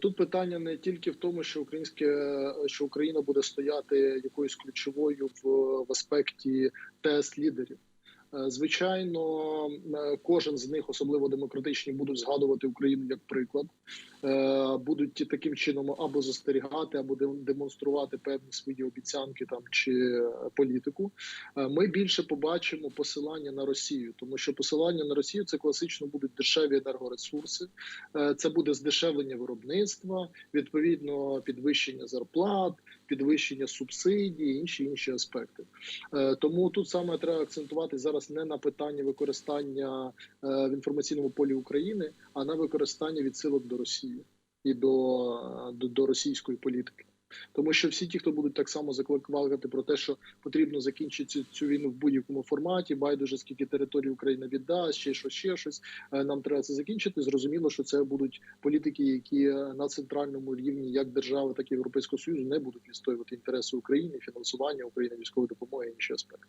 Тут питання не тільки в тому, що українське що Україна буде стояти якоюсь ключовою в, в аспекті тест лідерів. Е, Звичайно, е, кожен з них, особливо демократичні, будуть згадувати Україну як приклад, Е, будуть таким чином або застерігати, або демонструвати певні свої обіцянки там чи політику. Ми більше побачимо посилання на Росію, тому що посилання на Росію це класично будуть дешеві енергоресурси, це буде здешевлення виробництва, відповідно підвищення зарплат, підвищення субсидій, інші інші аспекти. Тому тут саме треба акцентувати зараз не на питанні використання е, в інформаційному полі України, а на використання відсилок до Росії і до, до, до російської політики. Тому що всі ті, хто будуть так само закликати про те, що потрібно закінчити цю, війну в будь-якому форматі, байдуже скільки територій Україна віддасть, ще щось, ще щось. е, Нам треба це закінчити. Зрозуміло, що це будуть політики, які е, на центральному рівні, як держави, так і Європейського союзу, не будуть відстоювати інтереси України, фінансування України, військової допомоги і інші аспекти.